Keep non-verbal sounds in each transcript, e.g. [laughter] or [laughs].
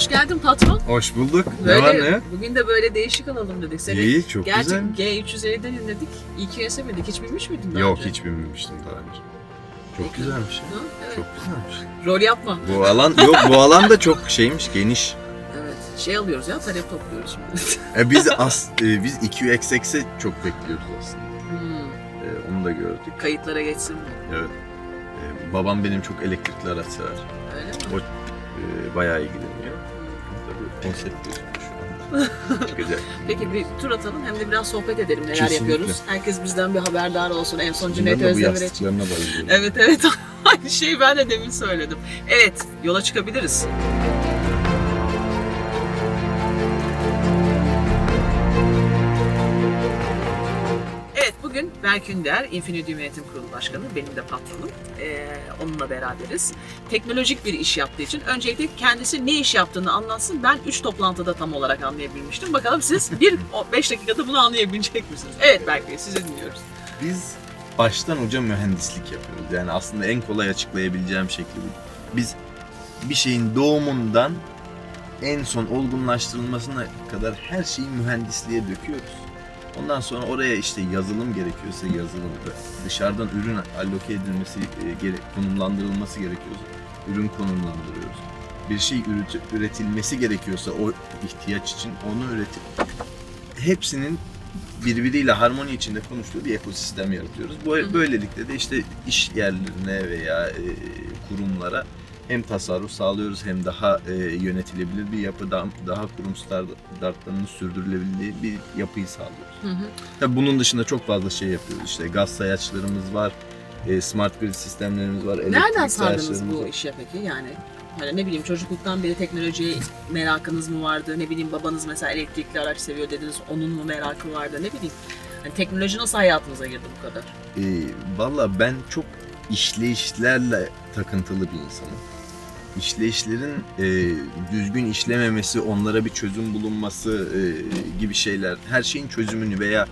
Hoş geldin patron. Hoş bulduk. Böyle, ne var ne? Bugün de böyle değişik alalım dedik. Seni İyi, çok Gerçi güzel. G350'den inledik. İKS'e bindik. Hiç binmiş miydin daha Yok önce? hiç bilmemiştim daha önce. Çok Peki. güzelmiş. ya. Hı, evet. Çok güzelmiş. Rol yapma. Bu alan yok bu alan da çok şeymiş geniş. Evet. Şey alıyoruz ya, talep topluyoruz şimdi. [laughs] E biz as e, biz 200XX'e çok bekliyoruz aslında. Hmm, E, onu da gördük. Kayıtlara geçsin mi? Evet. E, babam benim çok elektrikli araç sever. Öyle mi? O e, bayağı ilgileniyor. Tabii konsept gözüküyor şu anda. Çıkacak. Peki bir tur atalım hem de biraz sohbet edelim neler Kesinlikle. yapıyoruz. Herkes bizden bir haberdar olsun. En son Cüneyt Özdemir'e için. Evet evet [laughs] aynı şeyi ben de demin söyledim. Evet yola çıkabiliriz. Bugün Berk Ünder, Infinity Yönetim Kurulu Başkanı, benim de patronum. Ee, onunla beraberiz. Teknolojik bir iş yaptığı için öncelikle kendisi ne iş yaptığını anlatsın. Ben 3 toplantıda tam olarak anlayabilmiştim. Bakalım siz [laughs] 1-5 dakikada bunu anlayabilecek misiniz? Evet Berk Bey sizi dinliyoruz. Biz baştan uca mühendislik yapıyoruz. Yani aslında en kolay açıklayabileceğim bu. Biz bir şeyin doğumundan en son olgunlaştırılmasına kadar her şeyi mühendisliğe döküyoruz. Ondan sonra oraya işte yazılım gerekiyorsa yazılımda, dışarıdan ürün alloke edilmesi, e, gere- konumlandırılması gerekiyorsa ürün konumlandırıyoruz. Bir şey üreti- üretilmesi gerekiyorsa o ihtiyaç için onu üretip hepsinin birbiriyle harmoni içinde konuştuğu bir ekosistem yaratıyoruz. Bu böylelikle de işte iş yerlerine veya e, kurumlara hem tasarruf sağlıyoruz hem daha e, yönetilebilir bir yapı, daha, kurum standartlarının sürdürülebildiği bir yapıyı sağlıyoruz. Hı hı. Tabii bunun dışında çok fazla şey yapıyoruz. İşte gaz sayaçlarımız var, e, smart grid sistemlerimiz var, Nereden sardınız bu var. işe peki yani? Hani ne bileyim çocukluktan beri teknolojiye merakınız mı vardı? Ne bileyim babanız mesela elektrikli araç seviyor dediniz. Onun mu merakı vardı? Ne bileyim. Hani teknoloji nasıl hayatınıza girdi bu kadar? E, Valla ben çok işleyişlerle takıntılı bir insanım. İşleyişlerin e, düzgün işlememesi, onlara bir çözüm bulunması e, gibi şeyler, her şeyin çözümünü veya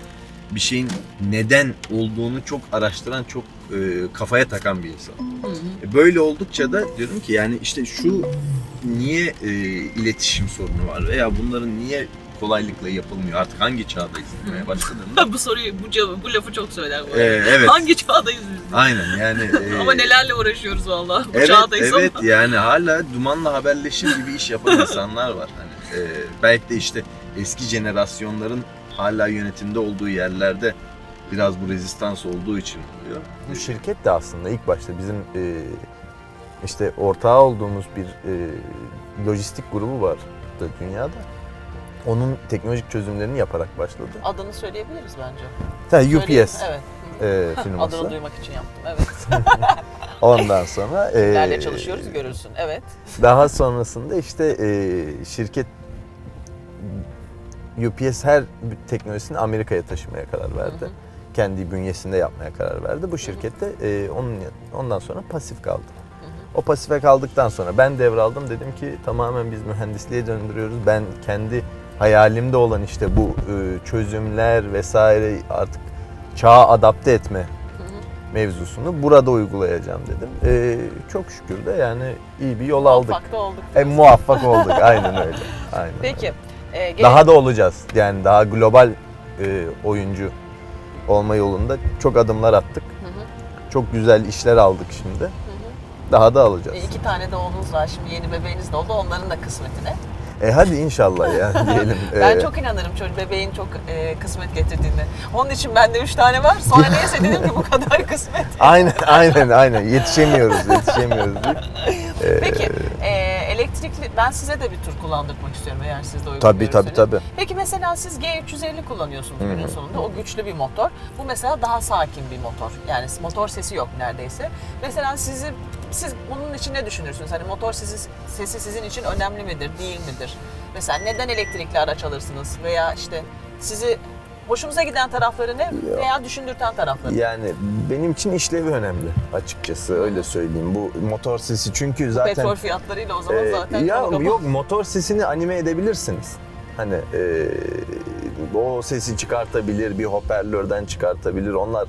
bir şeyin neden olduğunu çok araştıran, çok e, kafaya takan bir insan. Hı hı. E, Böyle oldukça da diyorum ki yani işte şu niye e, iletişim sorunu var veya bunların niye kolaylıkla yapılmıyor artık hangi çağdayız demeye başladığımda. [laughs] bu soruyu, bu, cevabı, bu lafı çok söyler bu E, arada. evet. Hangi çağdayız biz? Aynen yani. [laughs] e, Ama nelerle uğraşıyoruz valla. Bu Evet, çağdayız evet ama. yani hala dumanla haberleşir gibi iş yapan [laughs] insanlar var. Hani, e, belki de işte eski jenerasyonların hala yönetimde olduğu yerlerde biraz bu rezistans olduğu için oluyor. Bu şirket de aslında ilk başta bizim e, işte ortağı olduğumuz bir e, lojistik grubu var da dünyada. Onun teknolojik çözümlerini yaparak başladı. Adını söyleyebiliriz bence. Ha. UPS Evet. e, Adını firması. duymak için yaptım. Evet. [laughs] Ondan sonra e, Kimlerle çalışıyoruz görürsün. Evet. Daha sonrasında işte e, şirket UPS her teknolojisini Amerika'ya taşımaya karar verdi. Hı hı. Kendi bünyesinde yapmaya karar verdi. Bu şirkette e, onun ondan sonra pasif kaldı. O pasife kaldıktan sonra ben devraldım. Dedim ki tamamen biz mühendisliğe döndürüyoruz. Ben kendi hayalimde olan işte bu e, çözümler vesaire artık çağa adapte etme mevzusunu burada uygulayacağım dedim. E, çok şükür de yani iyi bir yol aldık. Muvaffak da olduk. E, muvaffak [laughs] olduk. Aynen öyle. Aynen Peki. öyle. E, Daha da olacağız. Yani daha global e, oyuncu olma yolunda çok adımlar attık. Hı hı, Çok güzel işler aldık şimdi. hı hı. Daha da alacağız. E, iki tane de oğlunuz var şimdi yeni bebeğiniz de oldu onların da kısmetine. E hadi inşallah ya [laughs] diyelim. Ben E, çok inanırım çocuk bebeğin çok e, kısmet getirdiğine. Onun için bende üç tane var. Sonra [laughs] neyse dedim ki bu kadar kısmet. Aynen aynen aynen yetişemiyoruz yetişemiyoruz deyip. [laughs] E, Peki e, elektrikli ben size de bir tur kullandırmak istiyorum eğer siz de uygun Tabii tabii tabii. Peki mesela siz G350 kullanıyorsunuz günün sonunda. O güçlü bir motor. Bu mesela daha sakin bir motor. Yani motor sesi yok neredeyse. Mesela sizi siz bunun için ne düşünürsünüz? Hani motor sesi, sesi sizin için önemli midir, değil midir? Mesela neden elektrikli araç alırsınız? Veya işte sizi hoşunuza giden tarafları ne veya düşündürten tarafları? Yani benim için işlevi önemli açıkçası öyle söyleyeyim. Bu motor sesi çünkü zaten Petrol fiyatlarıyla o zaman Ee, zaten ya yok motor sesini anime edebilirsiniz. Hani e, o sesi çıkartabilir, bir hoparlörden çıkartabilir. Onlar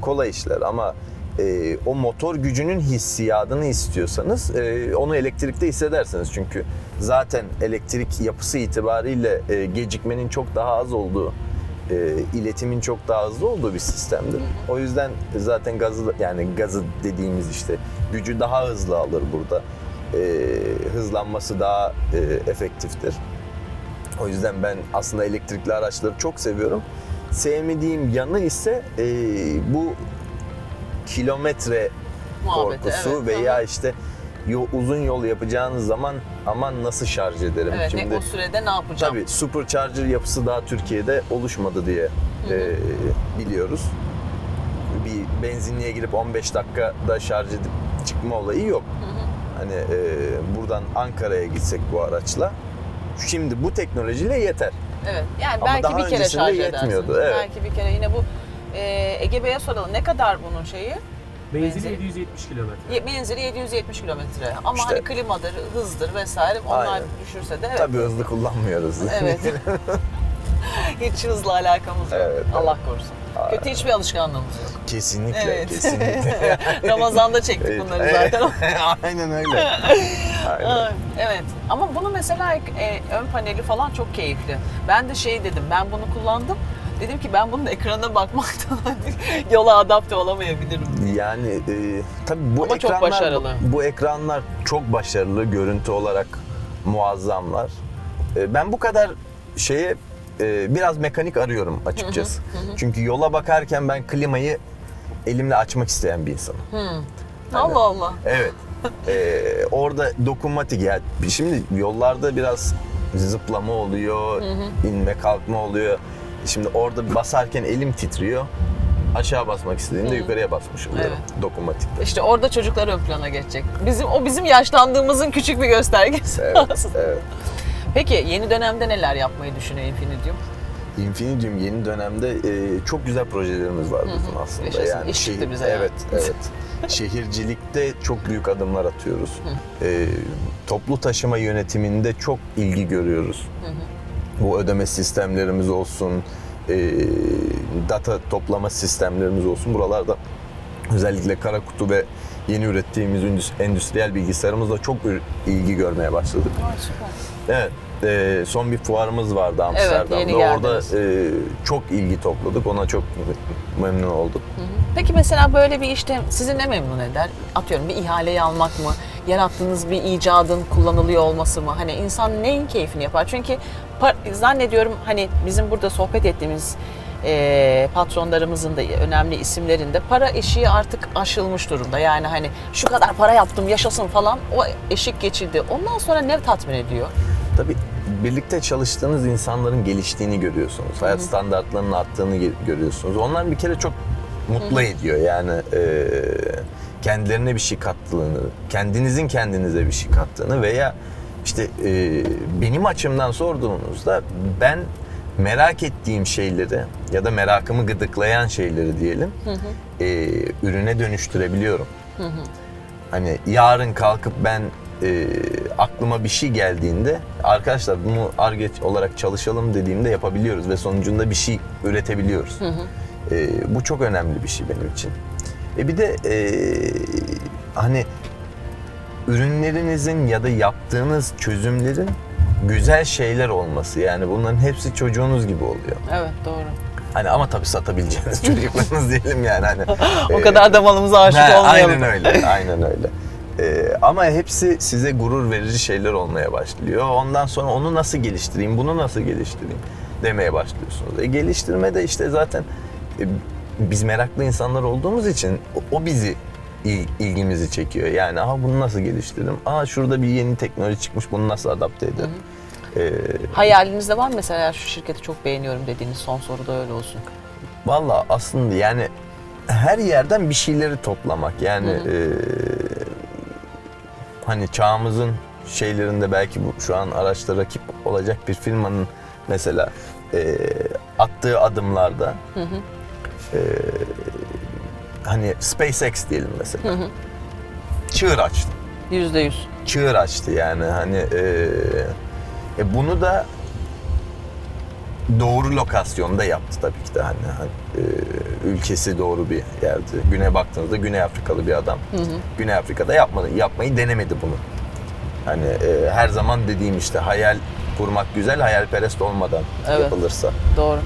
kolay işler ama e, o motor gücünün hissiyatını istiyorsanız e, onu elektrikte hissedersiniz. Çünkü zaten elektrik yapısı itibariyle e, gecikmenin çok daha az olduğu, e, iletimin çok daha hızlı olduğu bir sistemdir. O yüzden zaten gazı yani gazı dediğimiz işte gücü daha hızlı alır burada. E, hızlanması daha e, efektiftir. O yüzden ben aslında elektrikli araçları çok seviyorum. Sevmediğim yanı ise e, bu kilometre Muhabbeti, korkusu evet. veya Hı hı. işte yo- uzun yol yapacağınız zaman aman nasıl şarj ederim? Evet, Şimdi o sürede ne yapacağım? tabii supercharger yapısı daha Türkiye'de oluşmadı diye e, biliyoruz. Bir benzinliğe girip 15 dakikada şarj edip çıkma olayı yok. Hani e, buradan Ankara'ya gitsek bu araçla şimdi bu teknolojiyle yeter. Evet. Yani Ama belki bir kere şarj yetmiyordu, edersiniz. evet. Belki bir kere yine bu e, Ege Bey'e soralım. Ne kadar bunun şeyi? Benzin. 770 kilometre. Ye- Menzili 770 kilometre. Ama İşte- hani klimadır, hızdır vesaire onlar Aynen. düşürse de evet. Tabii hızlı kullanmıyoruz. Evet. [laughs] Hiç hızla alakamız yok. Evet, Allah korusun. Kötü hiçbir alışkanlığımız yok. kesinlikle, Evet. kesinlikle. [laughs] Ramazan'da çektik bunları zaten. [laughs] Aynen öyle. Aynen. Ay, evet ama bunu mesela e, ön paneli falan çok keyifli. Ben de şey dedim ben bunu kullandım. Dedim ki ben bunun ekrana bakmaktan [laughs] yola adapte olamayabilirim. Yani e, tabii bu Ama çok ekranlar başarılı. bu ekranlar çok başarılı görüntü olarak muazzamlar. E, ben bu kadar şeye e, biraz mekanik arıyorum açıkçası. Çünkü yola bakarken ben klimayı elimle açmak isteyen bir insanım. Allah Allah. Evet. E, orada dokunmatik yani şimdi yollarda biraz zıplama oluyor, inme kalkma oluyor. Şimdi orada basarken elim titriyor. Aşağı basmak istediğimde yukarıya basmış oluyorum dokunmatikte. İşte orada çocuklar ön plana geçecek. Bizim o bizim yaşlandığımızın küçük bir göstergesi. Evet, [laughs] aslında. evet. Peki yeni dönemde neler yapmayı düşünüyor Infinidium? Infinidium yeni dönemde e, çok güzel projelerimiz var bizim aslında. Yaşasın, yani iş şehir- bize Evet, [laughs] evet. Şehircilikte çok büyük adımlar atıyoruz. E, toplu taşıma yönetiminde çok ilgi görüyoruz. Bu ödeme sistemlerimiz olsun, e, data toplama sistemlerimiz olsun. Buralarda özellikle kara kutu ve yeni ürettiğimiz endüs- endüstriyel bilgisayarımızla çok ilgi görmeye başladık. Evet. e, son bir fuarımız vardı Amsterdam'da. yeni Orada e, çok ilgi topladık. Ona çok memnun olduk. Peki mesela böyle bir işte sizi ne memnun eder? Atıyorum bir ihaleyi almak mı? Yarattığınız bir icadın kullanılıyor olması mı? Hani insan neyin keyfini yapar? Çünkü zannediyorum hani bizim burada sohbet ettiğimiz e, patronlarımızın da önemli isimlerinde para eşiği artık aşılmış durumda. Yani hani şu kadar para yaptım yaşasın falan o eşik geçildi. Ondan sonra ne tatmin ediyor? Tabii birlikte çalıştığınız insanların geliştiğini görüyorsunuz. Hayat standartlarının arttığını görüyorsunuz. Onlar bir kere çok mutlu ediyor. Yani e, kendilerine bir şey kattığını, kendinizin kendinize bir şey kattığını veya işte e, benim açımdan sorduğunuzda ben merak ettiğim şeyleri ya da merakımı gıdıklayan şeyleri diyelim e, ürüne dönüştürebiliyorum. Hani yarın kalkıp ben e, aklıma bir şey geldiğinde arkadaşlar bunu arge olarak çalışalım dediğimde yapabiliyoruz ve sonucunda bir şey üretebiliyoruz. E, bu çok önemli bir şey benim için. E bir de e, hani ürünlerinizin ya da yaptığınız çözümlerin güzel şeyler olması yani bunların hepsi çocuğunuz gibi oluyor. Evet doğru. Hani ama tabii satabileceğiniz [laughs] çocuklarınız diyelim yani hani. O e, kadar da malımıza aşık He, olmayalım. Aynen öyle, aynen öyle. Ee, ama hepsi size gurur verici şeyler olmaya başlıyor. Ondan sonra onu nasıl geliştireyim, bunu nasıl geliştireyim demeye başlıyorsunuz. E, geliştirme de işte zaten e, biz meraklı insanlar olduğumuz için o, o bizi il- ilgimizi çekiyor. Yani aha bunu nasıl geliştiririm? Aa şurada bir yeni teknoloji çıkmış bunu nasıl adapte ederim? Ee, Hayalinizde var mı mesela şu şirketi çok beğeniyorum dediğiniz son soru da öyle olsun. Valla aslında yani her yerden bir şeyleri toplamak. Yani e, hani çağımızın şeylerinde belki bu şu an araçta rakip olacak bir firmanın mesela e, attığı adımlarda e, hani SpaceX diyelim mesela. Çığır açtı. Yüzde yüz. Çığır açtı yani hani e, e, bunu da doğru lokasyonda yaptı tabii ki de hani, hani, e, ülkesi doğru bir yerdi. Güney baktığınızda Güney Afrikalı bir adam. Güney Afrika'da yapmadı, yapmayı denemedi bunu. Hani e, her zaman dediğim işte hayal kurmak güzel, hayalperest olmadan Evet. yapılırsa. Doğru.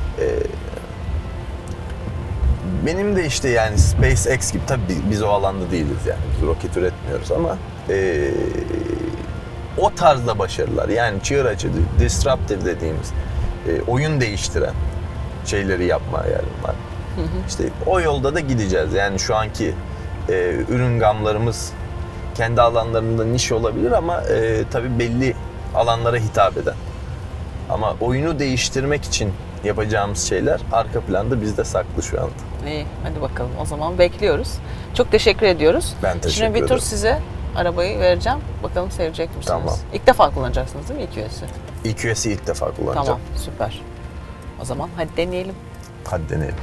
Benim de işte yani SpaceX gibi tabii biz o alanda değiliz yani biz roket üretmiyoruz ama e, o tarzda başarılar yani çığır açıcı, disruptive dediğimiz e, oyun değiştiren şeyleri yapma hayalim var. İşte o yolda da gideceğiz yani şu anki e, ürün gamlarımız kendi alanlarında niş olabilir ama e, tabii belli alanlara hitap eden. Ama oyunu değiştirmek için yapacağımız şeyler arka planda bizde saklı şu anda. İyi hadi bakalım o zaman bekliyoruz. Çok teşekkür ediyoruz. Ben teşekkür Şimdi bir tur ederim. size arabayı vereceğim. Bakalım sevecek misiniz? Tamam. İlk defa kullanacaksınız değil mi EQS'i? EQS'i ilk defa kullanacağım. Tamam süper. O zaman hadi deneyelim. Hadi deneyelim.